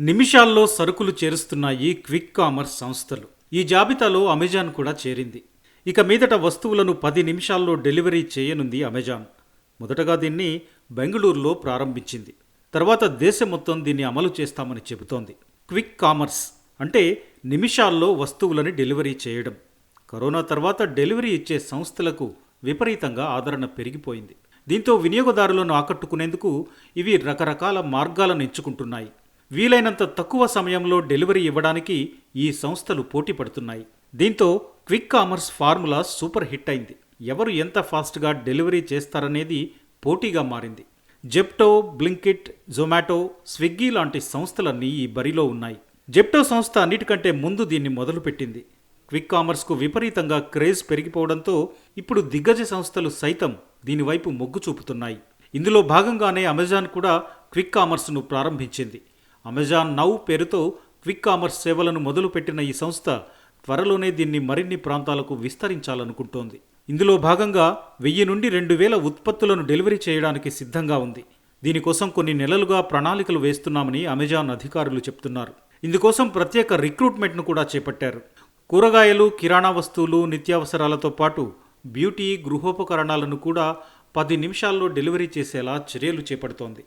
నిమిషాల్లో సరుకులు చేరుస్తున్నాయి quick commerce సంస్థలు. ఈ జాబితాలో అమెజాన్ కూడా చేరింది. ఇక మీదట వస్తువులను పది నిమిషాల్లో డెలివరీ చేయనుంది అమెజాన్. మొదటగా దీన్ని బెంగళూరులో ప్రారంభించింది. తర్వాత దేశం మొత్తం దీన్ని అమలు చేస్తామని చెబుతోంది. క్విక్ కామర్స్ అంటే నిమిషాల్లో వస్తువులని డెలివరీ చేయడం. కరోనా తర్వాత డెలివరీ ఇచ్చే సంస్థలకు విపరీతంగా ఆదరణ పెరిగిపోయింది. దీంతో వినియోగదారులను ఆకట్టుకునేందుకు ఇవి రకరకాల మార్గాలను ఎంచుకుంటున్నాయి. వీలైనంత తక్కువ సమయంలో డెలివరీ ఇవ్వడానికి ఈ సంస్థలు పోటీ పడుతున్నాయి. దీంతో quick commerce formula super hit అయింది. ఎవరు ఎంత ఫాస్ట్గా డెలివరీ చేస్తారనేది పోటీగా మారింది. జెప్టో బ్లింకిట్ జొమాటో స్విగ్గీ లాంటి సంస్థలన్నీ ఈ బరిలో ఉన్నాయి. జెప్టో సంస్థ అన్నిటికంటే ముందు దీన్ని మొదలుపెట్టింది. క్విక్ కామర్స్కు విపరీతంగా క్రేజ్ పెరిగిపోవడంతో ఇప్పుడు దిగ్గజ సంస్థలు సైతం దీనివైపు మొగ్గు చూపుతున్నాయి. ఇందులో భాగంగానే అమెజాన్ కూడా క్విక్ కామర్స్ను ప్రారంభించింది. అమెజాన్ నౌ పేరుతో క్విక్ కామర్స్ సేవలను మొదలుపెట్టిన ఈ సంస్థ త్వరలోనే దీన్ని మరిన్ని ప్రాంతాలకు విస్తరించాలనుకుంటోంది. ఇందులో భాగంగా వెయ్యి నుండి రెండు వేల ఉత్పత్తులను డెలివరీ చేయడానికి సిద్ధంగా ఉంది. దీనికోసం కొన్ని నెలలుగా ప్రణాళికలు వేస్తున్నామని అమెజాన్ అధికారులు చెప్తున్నారు. ఇందుకోసం ప్రత్యేక రిక్రూట్మెంట్ను కూడా చేపట్టారు. కూరగాయలు కిరాణా వస్తువులు నిత్యావసరాలతో పాటు బ్యూటీ గృహోపకరణాలను కూడా పది నిమిషాల్లో డెలివరీ చేసేలా చర్యలు చేపడుతోంది.